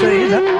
say that.